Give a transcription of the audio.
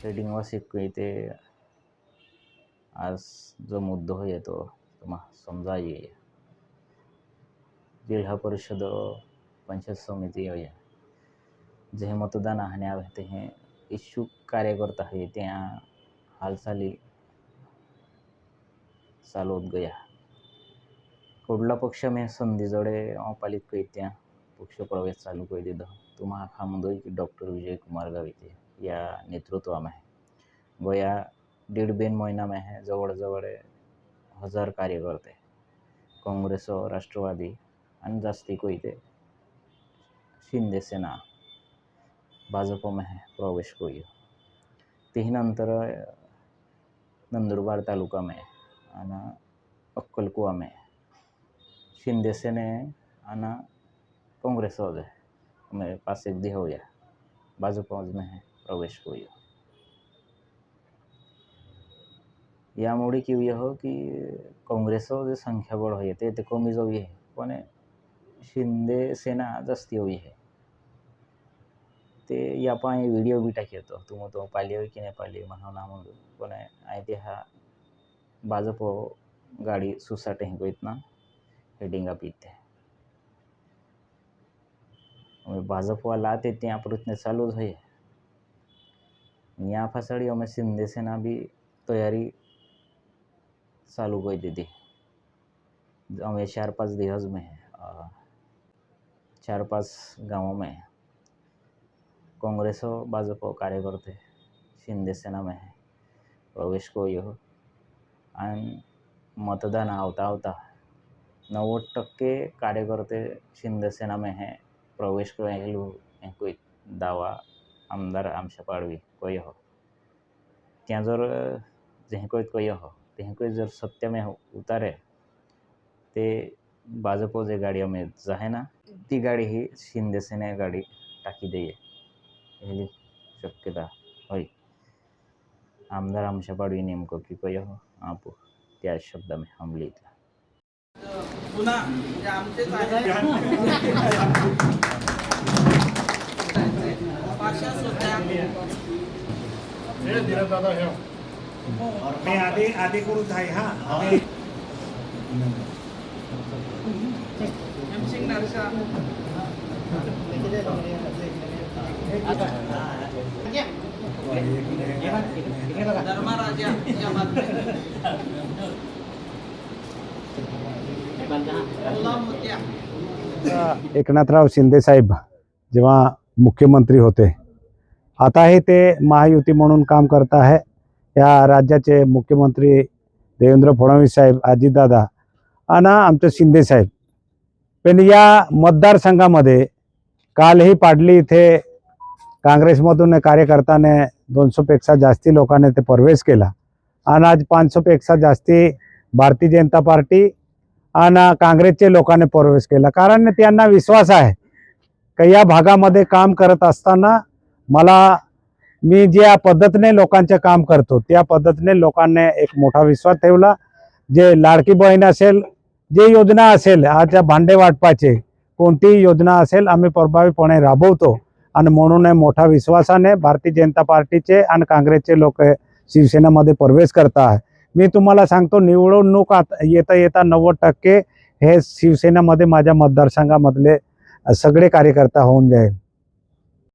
ट्रेडिंगवर शिकू येते आज जो मुद्दो हो येतो समजा ये. जिल्हा परिषद पंचायत समिति हो या जे मतदान आने आते हैं इच्छुक कार्यकर्ता है त्या हालचाली चालू होत गया. कुड़ला पक्ष में संधि जोड़े पालित कैत्या पक्ष प्रवेश चालू कर दे तुम्हा खामदोई की डॉक्टर विजय कुमार गाविते या नेतृत्वामध्ये गोया बेन महिना है जवर जवळजवळ हज़ार कार्यकर्ते, काँग्रेस राष्ट्रवादी आणि जास्ती कोयते शिंदे सेना भाजपमध्ये है, प्रवेश कोई तेही नंतर, नंदुरबार तालुका में आणि अक्कलकुवा में शिंदे सेने कांग्रेस काँग्रेस है में पास एक दी हो गया भाजपा में है। प्रवेश को की हुई हो कि की काँग्रेसचं जे संख्याबळ हो, तो ते ते कमी जाऊ आहे पण शिंदे सेना जास्ती होई आहे ते तो यापा हांवें व्हिडियो बी टाकी तो तुम तो पाली हो कि नहीं पाली हांव ना म्हणलो पण हांवें ते हा भाजप गाडी सुसाट हिंग वयतना हेडिंगा पीत ते लाते ते ते आपरुतने चालूच होय હોય ત્યાં ફસાડી અમે સિંધે સેના બી તૈયારી ચાલू કરી દીધી અમે चार पाँच दिवस में अ, चार पाँच गाँवों में काँग्रेस और भाजपा कार्यकर्ते शिंदे सेना में है प्रवेश को यह आणि मतदान आवता आवता नव्वद टक्के कार्यकर्ते शिंदे सेना में है प्रवेश करेलू कोई दावा आमदार आमच्या पाडवी कोई हो ત્યાં जर जे कोई कोई हो ते कोई जर सत्य में उतारे ते भाजप जे गाडी અમે जाहे ना ती गाडी ही शिंदे सेने गाडी टाकी देये ह्याली शक्यता होय आमदार आमच्या पाडवी नेमकं की कोय हो आप त्या शब्दामध्ये हमली इथला पुन्हा अशाच होत्या मी आधी आधी गुरुच आहे हा. एकनाथराव शिंदे साहेब जेव्हा मुख्यमंत्री होते आताही ते महायुती म्हणून काम करत आहे. या राज्याचे मुख्यमंत्री देवेंद्र फडणवीस साहेब अजितदादा आणि आमचे शिंदे साहेब. पण या मतदारसंघामध्ये कालही पाडली इथे काँग्रेसमधून कार्यकर्त्याने दोनशेपेक्षा जास्ती लोकांनी ते प्रवेश केला. आणि आज पाचशेपेक्षा जास्ती भारतीय जनता पार्टी आणि काँग्रेसचे लोकांनी प्रवेश केला. कारण त्यांना विश्वास आहे का या भागामध्ये काम करत असताना मला मी ज्या पद्धतीने लोकांचे काम करतो त्या पद्धतीने लोकांनी एक मोठा विश्वास ठेवला. जे लाडकी बहीण असेल जे योजना असेल आज भांडे वाटपाचे कोणतीही योजना असेल आम्ही प्रभावीपणे राबवतो. आणि म्हणून हे मोठ्या विश्वासाने भारतीय जनता पार्टीचे आणि काँग्रेसचे लोक शिवसेनेमध्ये प्रवेश करत आहे मी तुम्हाला सांगतो निवडणूक येता येता नव्वद टक्के हे शिवसेनेमध्ये माझ्या मतदारसंघामधले सगळे कार्यकर्ता होऊन जाईल.